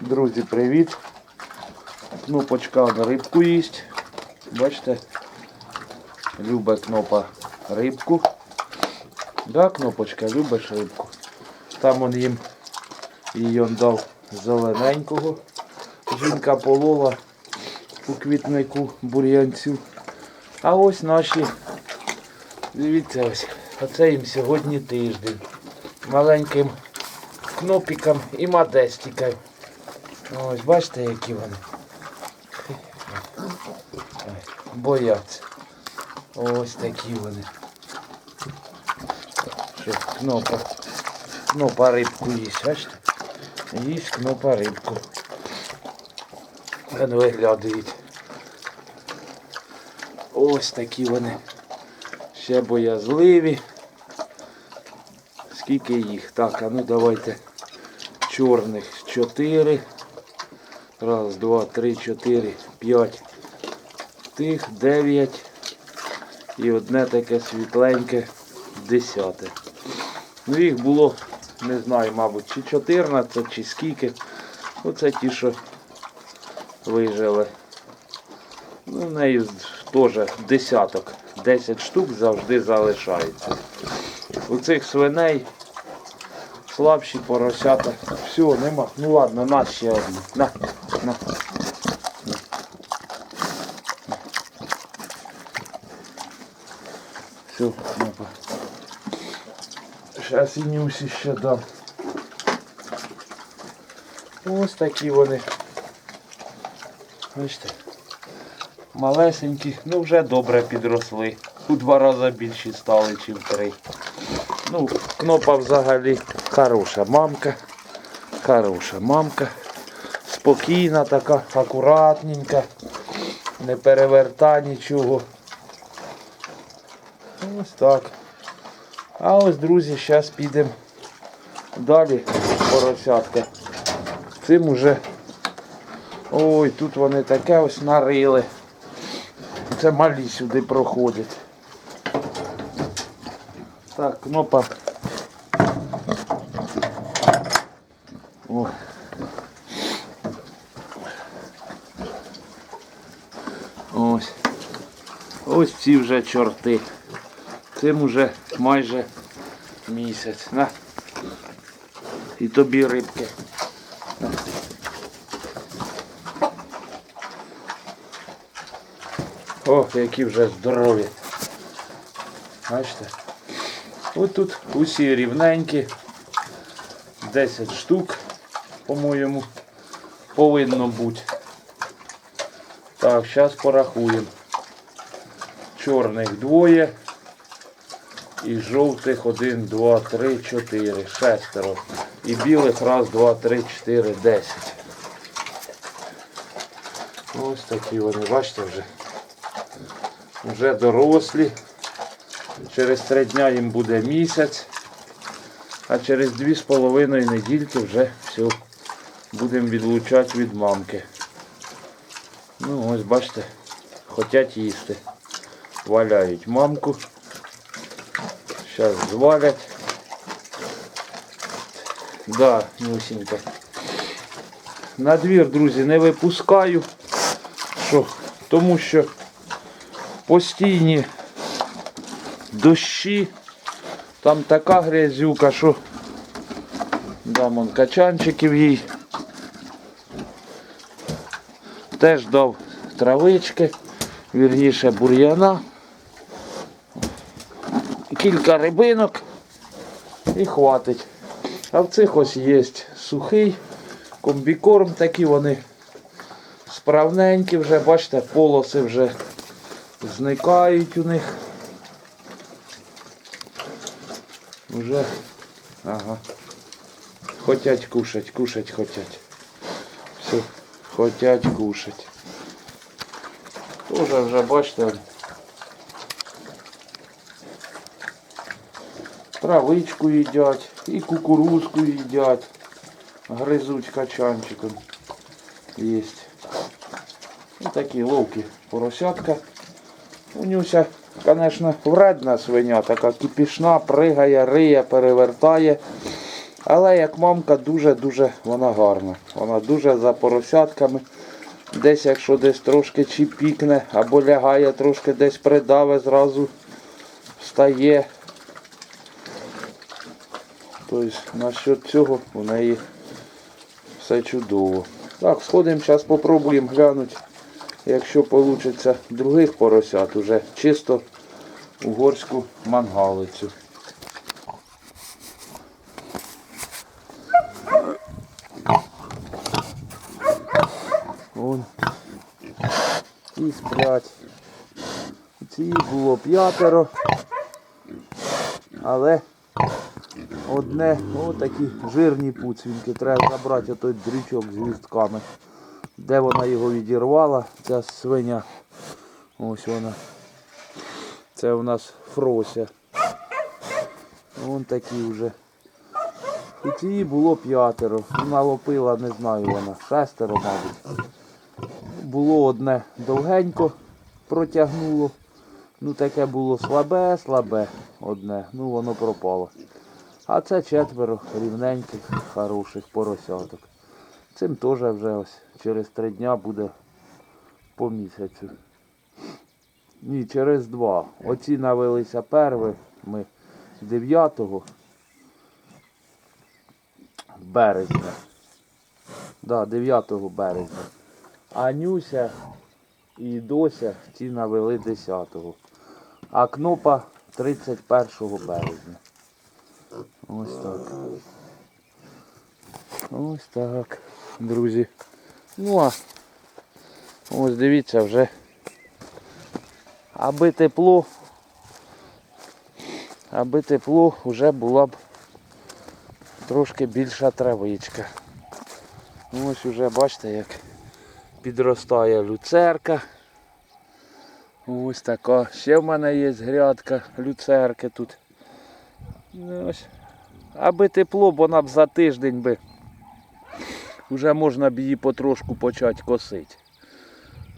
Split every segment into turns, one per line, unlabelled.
Друзі, привіт. Кнопочка на рибку їсть. Бачите? Любить кнопа рибку. Да, кнопочка, любиш рибку. Там он їм он дав зелененького. Жінка полола у квітнику бур'янцю. А ось наші. Дивіться ось. Оце їм сьогодні тиждень. Маленьким кнопікам і модестикам. Ось бачите, які вони. Бояться. Ось такі вони. Що, кнопа. Кнопа рибку їсть, бачите? Їсть кнопа рибку. Вони виглядають. Ось такі вони. Ще боязливі. Скільки їх? Так, а ну давайте. Чорних 4. Раз, два, три, чотири, п'ять. Тих, дев'ять. І одне таке світленьке десяте. Ну їх було, не знаю, мабуть, чи 14, чи скільки. Оце ті, що вижили. Ну, в неї теж десяток. 10 штук завжди залишається. У цих свиней слабші поросята. Все, нема. Ну ладно, на ще одну. На. Все, напа. Зараз і нюсі ще дам. Ось такі вони. Бачите? Малесенькі, ну вже добре підросли. У два рази більші стали, ніж три. Ну, кнопа взагалі хороша мамка. Хороша мамка. Спокійна така, акуратненька. Не переверта нічого. Ось так. А ось, друзі, зараз підемо далі поросятка. Цим уже. Ой, тут вони таке ось нарили. Це малі сюди проходять. Так, кнопа. О. Ось ці вже чорти. Цим уже майже місяць. На. І тобі рибки. На. Ох, які вже здорові. Бачите? Ось тут усі рівненькі. 10 штук, по-моєму, повинно бути. Так, зараз порахуємо. Чорних двоє. І жовтих один, два, три, чотири, шестеро. І білих раз, два, три, чотири, десять. Ось такі вони, бачите вже. Вже дорослі. Через три дня їм буде місяць. А через дві з половиною недільки вже все будемо відлучати від мамки. Ну ось бачите, хочуть їсти. Валяють мамку. Зараз звалять. Да, Нюсенька. На двір, друзі, не випускаю. Що? Тому що постійні дощі. Там така грязюка, що дам он качанчиків їй. Теж дав травички, вірніше бур'яна. Кілька рибинок і хватить. А в цих ось є сухий комбікорм, такі вони справненькі вже, бачите, полоси вже зникають у них. Уже, ага. Хотять кушать, кушать хотять. Все, хотять кушать. Тоже вже, бачите, травичку їдять, і кукурузку їдять. Гризуть качанчиком. Єсть. І такі ловкі поросятка. У Нюся, звісно, вредна свиня, така кипішна, пригає, риє, перевертає. Але як мамка дуже-дуже вона гарна. Вона дуже за поросятками. Десь, якщо десь трошки чи пікне, або лягає, трошки десь придаве, зразу встає. Тобто насчет цього у неї все чудово. Так, сходимо, зараз спробуємо глянути, якщо вийде других поросят, уже чисто угорську мангалицю. Вон. І сплять. Ці було п'ятеро. Але одне, отакі жирні пуцвінки. Треба забрати той дрючок з гвістками. Де вона його відірвала, ця свиня. Ось вона. Це у нас Фрося. Вон такі вже. І цієї було п'ятеро. Вона лопила, не знаю вона, шестеро, мабуть. Було одне довгенько протягнуло. Ну таке було слабе, слабе одне. Ну воно пропало. А це четверо рівненьких, хороших поросяток. Цим теж вже ось через три дня буде по місяцю. Ні, через два. Оці навелися перші. Ми 9 березня. Да, 9 березня. А Нюся і Дося ці навели 10-го. А Кнопа 31 березня. Ось так. Ось так, друзі. Ну а ось дивіться вже. Аби тепло, аби тепло вже була б трошки більша травичка. Ось уже бачите, як підростає люцерка. Ось така. Ще в мене є грядка люцерки тут. Ну, ось. Аби тепло, бо б за тиждень би вже можна б її потрошку почати косити.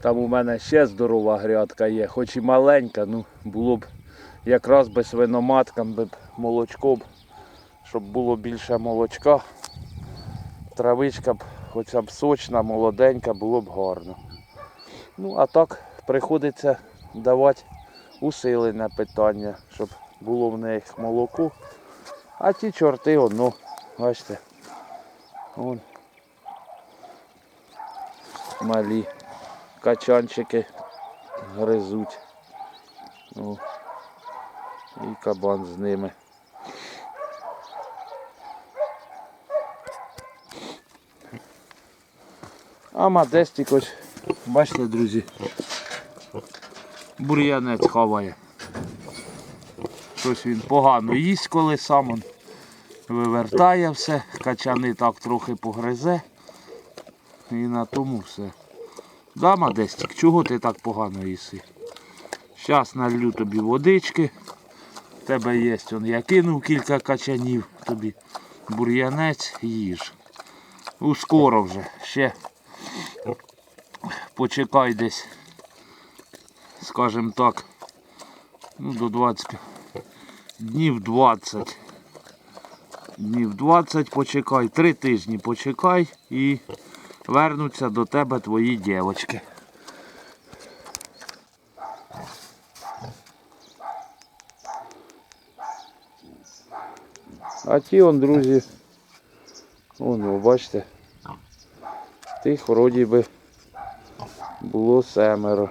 Там у мене ще здорова грядка є, хоч і маленька, ну було б якраз би свиноматкам би молочко б, щоб було більше молочка. Травичка б хоча б сочна, молоденька, було б гарно. Ну, а так приходиться давати усилене питання, щоб було в них молоко. А ті чорти, ну, бачите, вон малі качанчики гризуть. О, і кабан з ними. А Модестик ось, бачите, друзі, бур'янець хаває. Щось він погано їсть, коли сам он вивертає все, качани так трохи погризе. І на тому все. Да, Модестик, чого ти так погано їси? Зараз налью тобі водички. У тебе є, он, я кинув кілька качанів тобі. Бур'янець їж. Ну, скоро вже. Ще почекай десь, скажімо так, ну, до 20 днів 20. Днів 20 почекай, три тижні почекай і вернуться до тебе твої дівчатки. А ті он, друзі, вон, ви бачите, тих вроді би було семеро.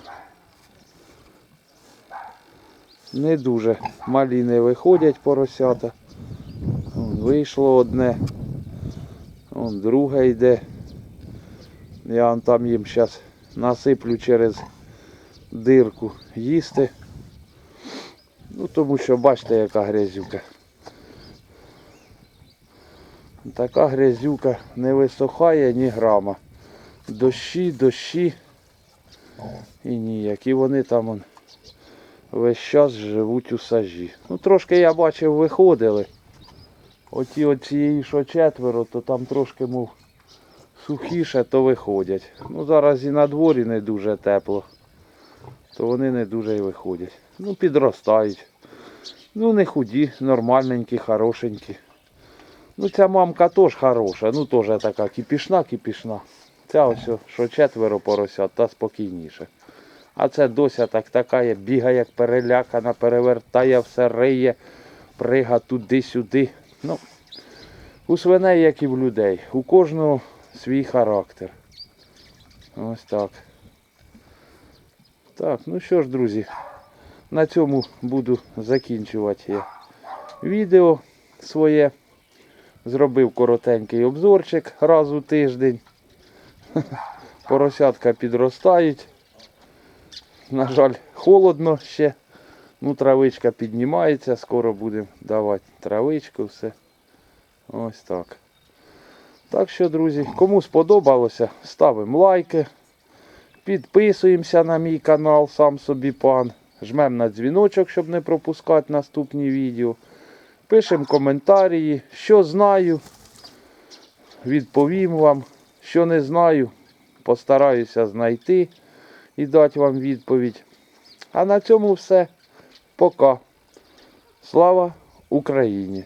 Не дуже малі не виходять поросята. Вон, вийшло одне. Вон друге йде. Я вон там їм зараз насиплю через дирку їсти. Ну тому що бачите яка грязюка. Така грязюка не висохає ні грама. Дощі, дощі і ніяк. І вони там он, весь час живуть у сажі. Ну трошки я бачив виходили. Оті оцієї що четверо, то там трошки мов сухіше, то виходять. Ну зараз і на дворі не дуже тепло, то вони не дуже і виходять. Ну підростають. Ну не худі, нормальненькі, хорошенькі. Ну, ця мамка теж хороша, ну теж така кипішна, кипішна. Ця ось, що четверо поросят, та спокійніше. А це дося так така бігає, як перелякана, перевертає все, риє, прига туди-сюди. Ну, у свиней, як і в людей. У кожного свій характер. Ось так. Так, ну що ж, друзі, на цьому буду закінчувати я відео своє. Зробив коротенький обзорчик раз у тиждень. Поросятка підростають. На жаль, холодно ще. Ну, травичка піднімається, скоро будемо давати травичку, все. Ось так. Так що, друзі, кому сподобалося, ставимо лайки. Підписуємося на мій канал, сам собі пан. Жмемо на дзвіночок, щоб не пропускати наступні відео. Пишемо коментарі, що знаю, відповім вам. Що не знаю, постараюся знайти і дати вам відповідь. А на цьому все. Пока. Слава Україні!